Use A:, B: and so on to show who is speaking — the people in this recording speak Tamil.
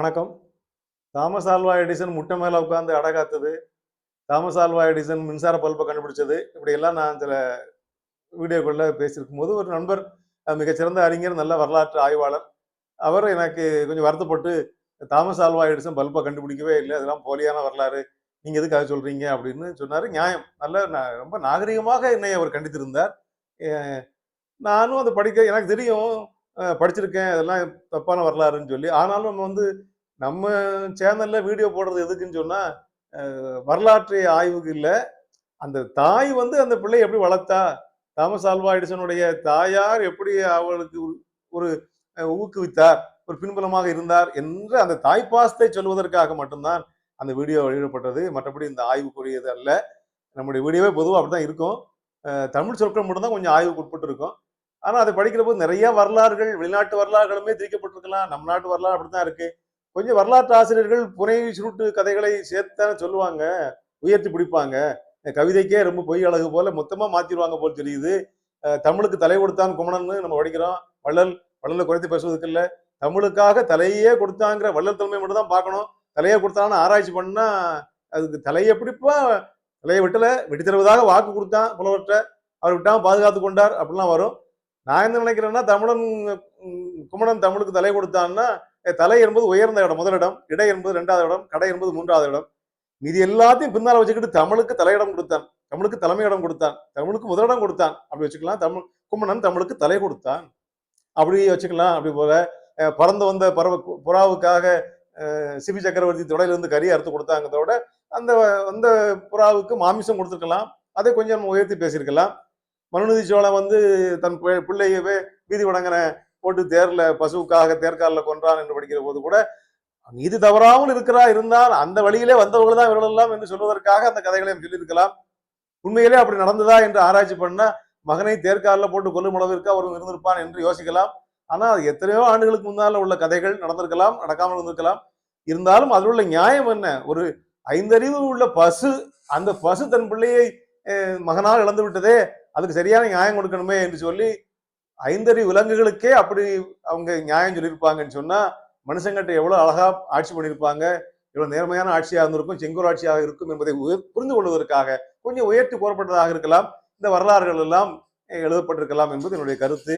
A: வணக்கம். தாமஸ் ஆல்வா எடிசன் முட்டை மேலே உட்காந்து அடகாத்தது தாமஸ் ஆல்வா எடிசன் மின்சார பல்பை கண்டுபிடிச்சது. இப்படி எல்லாம் நான் சில வீடியோக்களில் பேசியிருக்கும் போது ஒரு நண்பர் மிகச்சிறந்த அறிஞர் நல்ல வரலாற்று ஆய்வாளர். அவர் எனக்கு கொஞ்சம் வருத்தப்பட்டு தாமஸ் ஆல்வா எடிசன் பல்பை கண்டுபிடிக்கவே இல்லை. அதெல்லாம் போலியான வரலாறு. நீங்க எதுக்காக சொல்றீங்க? அப்படின்னு சொன்னார். நியாயம். நல்ல ரொம்ப நாகரிகமாக என்னை அவர் கண்டித்திருந்தார். நானும் அதை படிக்க எனக்கு தெரியும். படிச்சிருக்கேன். அதெல்லாம் தப்பான வரலாறுன்னு சொல்லி. ஆனாலும் நம்ம வந்து நம்ம சேனல்ல வீடியோ போடுறது எதுக்குன்னு சொன்னா வரலாற்று ஆய்வுக்கு இல்லை. அந்த தாய் வந்து அந்த பிள்ளையை எப்படி வளர்த்தா? தாமஸ் ஆல்வா எடிசனுடைய தாயார் எப்படி அவளுக்கு ஒரு- ஊக்குவித்தார்? ஒரு பின்புலமாக இருந்தார் என்று அந்த தாய்ப்பாசத்தை சொல்வதற்காக மட்டும்தான் அந்த வீடியோ வெளியிடப்பட்டது. மற்றபடி இந்த ஆய்வுக்குரியது அல்ல. நம்முடைய வீடியோவே பொதுவாக அப்படிதான் இருக்கும். தமிழ் சொற்கள் மட்டும்தான் கொஞ்சம் ஆய்வுக்கு உட்பட்டு இருக்கும் ஆனால் அதை படிக்கிற போது நிறைய வரலாறுகள் வெளிநாட்டு வரலாறுகளுமே திரிக்கப்பட்டிருக்கலாம். நம்ம நாட்டு வரலாறு அப்படி தான் இருக்குது கொஞ்சம் வரலாற்று ஆசிரியர்கள் புனை சுருட்டு கதைகளை சேர்த்தான சொல்லுவாங்க. உயர்த்தி பிடிப்பாங்க. கவிதைக்கே ரொம்ப பொய் அழகு போல மொத்தமா மாத்திடுவாங்க போல் தெரியுது. தமிழுக்கு தலை கொடுத்தான் குமணன்னு நம்ம படிக்கிறோம். வள்ளல் வள்ளலை குறைத்து பேசுவதுக்கு இல்ல. தமிழுக்காக தலையே கொடுத்தாங்கிற வள்ளல் தலைமை மட்டும் தான் பார்க்கணும். தலையே கொடுத்தான்னு ஆராய்ச்சி பண்ணா அதுக்கு தலையை பிடிப்பா தலையை விட்டல வெட்டி தருவதாக வாக்கு கொடுத்தான் புலவர்கிட்ட. அவர் விட்டாம பாதுகாத்து கொண்டார் அப்படிலாம் வரும். நான் என்ன நினைக்கிறேன்னா தமிழன் குமணன் தமிழுக்கு தலை கொடுத்தான்னா தலை என்பது உயர்ந்த இடம் முதலிடம் இடை என்பது ரெண்டாவது இடம் கடை என்பது மூன்றாவது இடம். மீதி எல்லாத்தையும் பின்னால் வச்சுக்கிட்டு தமிழுக்கு தலையிடம் கொடுத்தான் தமிழுக்கு தலைமையிடம் கொடுத்தான் தமிழுக்கு முதலிடம் கொடுத்தான். அப்படி வச்சுக்கலாம் தமிழ் கும்மணன் தமிழுக்கு தலை கொடுத்தான். அப்படி வச்சுக்கலாம் அப்படி போல பறந்து வந்த பறவை புறாவுக்காக சிபி சக்கரவர்த்தி தொடையிலிருந்து கறி அறுத்து கொடுத்தாங்கிறதோட அந்த அந்த புறாவுக்கு மாமிசம் கொடுத்துருக்கலாம் அதை கொஞ்சம் நம்ம உயர்த்தி பேசியிருக்கலாம். மனுநீதி சோழன் வந்து தன் பிள்ளையவே வீதி வடங்கன போட்டு தேர்ல பசுவுக்காக தேர்காலில் கொன்றான் என்று படிக்கிற போது கூட நீதி தவறாமல் இருக்கிறா இருந்தால் அந்த வழியிலே வந்தவர்கள் தான் இவர்கள் எல்லாம் என்று சொல்வதற்காக அந்த கதைகளை சொல்லியிருக்கலாம். உண்மையிலே அப்படி நடந்ததா என்று ஆராய்ச்சி பண்ணா மகனை தேர்காலில் போட்டு கொல்லும் அளவிற்கு அவர் இருந்திருப்பான் என்று யோசிக்கலாம். ஆனா அது எத்தனையோ ஆண்டுகளுக்கு முன்னால் உள்ள கதைகள் நடந்திருக்கலாம் நடக்காமல் இருந்திருக்கலாம். இருந்தாலும் அதில் உள்ள நியாயம் என்ன? ஒரு ஐந்தறிவு உள்ள பசு அந்த பசு தன் பிள்ளையை மகனால் இழந்து விட்டதே அதுக்கு சரியான நியாயம் கொடுக்கணுமே என்று சொல்லி ஐந்தறி விலங்குகளுக்கே அப்படி அவங்க நியாயம் சொல்லியிருப்பாங்கன்னு சொன்னா மனுஷங்கிட்ட எவ்வளவு அழகா ஆட்சி பண்ணியிருப்பாங்க இவ்வளவு நேர்மையான ஆட்சியாக இருந்திருக்கும் செங்கோல் ஆட்சியாக இருக்கும் என்பதை உயர்- புரிந்து கொள்வதற்காக கொஞ்சம் உயர்த்தி கூறப்பட்டதாக இருக்கலாம். இந்த வரலாறுகள் எல்லாம் எழுதப்பட்டிருக்கலாம் என்பது என்னுடைய கருத்து.